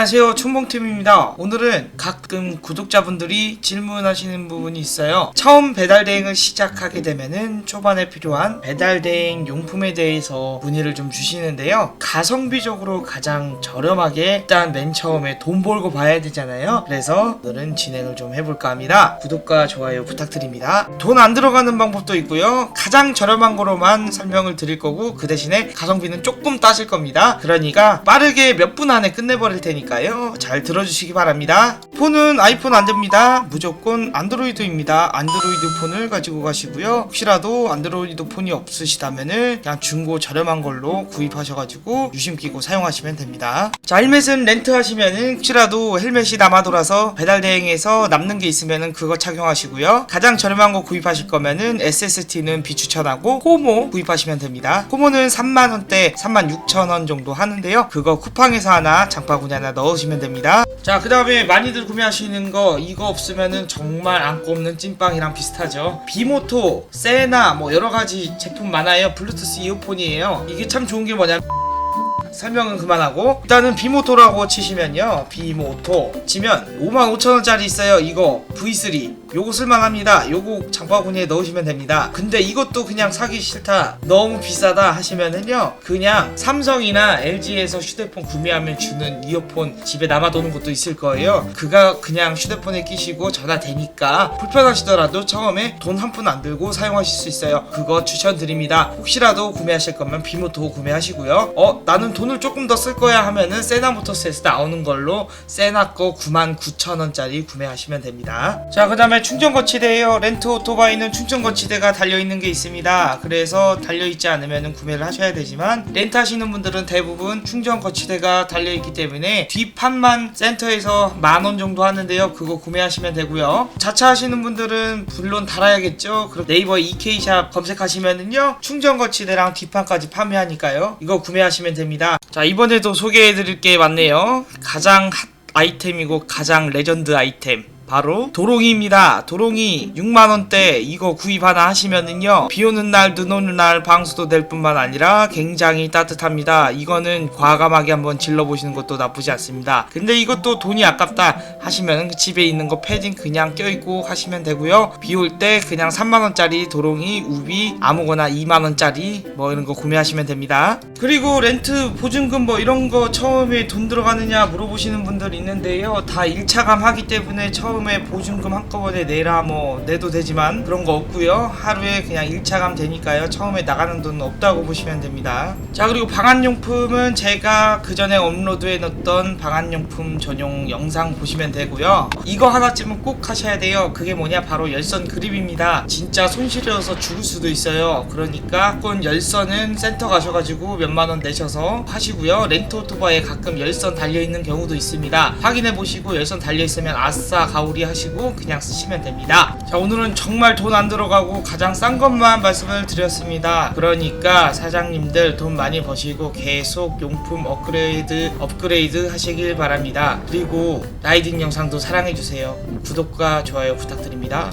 안녕하세요. 춘봉팀입니다. 오늘은 가끔 구독자분들이 질문하시는 부분이 있어요. 처음 배달대행을 시작하게 되면은 초반에 필요한 배달대행 용품에 대해서 문의를 좀 주시는데요. 가성비적으로 가장 저렴하게 일단 맨 처음에 돈 벌고 봐야 되잖아요. 그래서 오늘은 진행을 좀 해볼까 합니다. 구독과 좋아요 부탁드립니다. 돈 안 들어가는 방법도 있고요. 가장 저렴한 거로만 설명을 드릴 거고 그 대신에 가성비는 조금 따질 겁니다. 그러니까 빠르게 몇 분 안에 끝내버릴 테니까 요. 잘 들어주시기 바랍니다. 폰은 아이폰 안 됩니다. 무조건 안드로이드입니다. 안드로이드 폰을 가지고 가시고요. 혹시라도 안드로이드 폰이 없으시다면은 그냥 중고 저렴한 걸로 구입하셔가지고 유심 끼고 사용하시면 됩니다. 자 헬멧은 렌트 하시면은 혹시라도 헬멧이 남아 돌아서 배달 대행에서 남는 게 있으면은 그거 착용하시고요. 가장 저렴한 거 구입하실 거면은 SST는 비추천하고 호모 구입하시면 됩니다. 호모는 3만 원대 36,000원 정도 하는데요. 그거 쿠팡에서 하나 장바구니 하나 넣으시면 됩니다. 자 그 다음에 많이들 구매하시는 거 이거 없으면은 정말 안고 없는 찐빵이랑 비슷하죠. 비모토 세나 뭐 여러가지 제품 많아요. 블루투스 이어폰이에요. 이게 참 좋은 게 뭐냐면 설명은 그만하고 일단은 비모토라고 치시면요. 비모토 치면 55,000원짜리 있어요. 이거 V3 요거 쓸만합니다. 요거 장바구니에 넣으시면 됩니다. 근데 이것도 그냥 사기 싫다 너무 비싸다 하시면은요. 그냥 삼성이나 LG에서 휴대폰 구매하면 주는 이어폰 집에 남아도는 것도 있을 거예요. 그가 그냥 휴대폰에 끼시고 전화 되니까 불편하시더라도 처음에 돈 한 푼 안 들고 사용하실 수 있어요. 그거 추천드립니다. 혹시라도 구매하실 거면 비모토 구매하시고요. 어 나는 돈을 조금 더 쓸 거야 하면은 세나모터스에서 나오는 걸로 세나 거 99,000원짜리 구매하시면 됩니다. 자 그 다음에 충전 거치대예요. 렌트 오토바이는 충전 거치대가 달려있는 게 있습니다. 그래서 달려있지 않으면 구매를 하셔야 되지만 렌트 하시는 분들은 대부분 충전 거치대가 달려있기 때문에 뒷판만 센터에서 만 원 정도 하는데요. 그거 구매하시면 되고요. 자차 하시는 분들은 물론 달아야겠죠. 그럼 네이버 EK샵 검색하시면은요. 충전 거치대랑 뒷판까지 판매하니까요. 이거 구매하시면 됩니다 자 이번에도 소개해드릴 게 많네요. 가장 핫 아이템이고 가장 레전드 아이템 바로 도롱이입니다. 도롱이 6만원대 이거 구입 하나 하시면은요. 비 오는 날, 눈 오는 날 방수도 될 뿐만 아니라 굉장히 따뜻합니다. 이거는 과감하게 한번 질러보시는 것도 나쁘지 않습니다. 근데 이것도 돈이 아깝다 하시면 집에 있는 거 패딩 그냥 껴입고 하시면 되고요. 비 올 때 그냥 3만원짜리 도롱이, 우비 아무거나 2만원짜리 뭐 이런 거 구매하시면 됩니다. 그리고 렌트, 보증금 뭐 이런 거 처음에 돈 들어가느냐 물어보시는 분들 있는데요. 다 1차감 하기 때문에 처음 에 보증금 한꺼번에 내라 뭐 내도 되지만 그런 거 없고요. 하루에 그냥 1차감 되니까요. 처음에 나가는 돈 없다고 보시면 됩니다. 자 그리고 방한용품은 제가 그 전에 업로드해 놓았던 방한용품 전용 영상 보시면 되고요. 이거 하나쯤은 꼭 하셔야 돼요. 그게 뭐냐 바로 열선 그립입니다. 진짜 손실이어서 죽을 수도 있어요. 그러니까 꼭 열선은 센터 가셔가지고 몇만 원 내셔서 하시고요. 렌트 오토바이에 가끔 열선 달려 있는 경우도 있습니다. 확인해 보시고 열선 달려 있으면 아싸 가오 리 하시고 그냥 쓰시면 됩니다. 자 오늘은 정말 돈 안 들어가고 가장 싼 것만 말씀을 드렸습니다. 그러니까 사장님들 돈 많이 버시고 계속 용품 업그레이드 업그레이드 하시길 바랍니다. 그리고 라이딩 영상도 사랑해 주세요. 구독과 좋아요 부탁드립니다.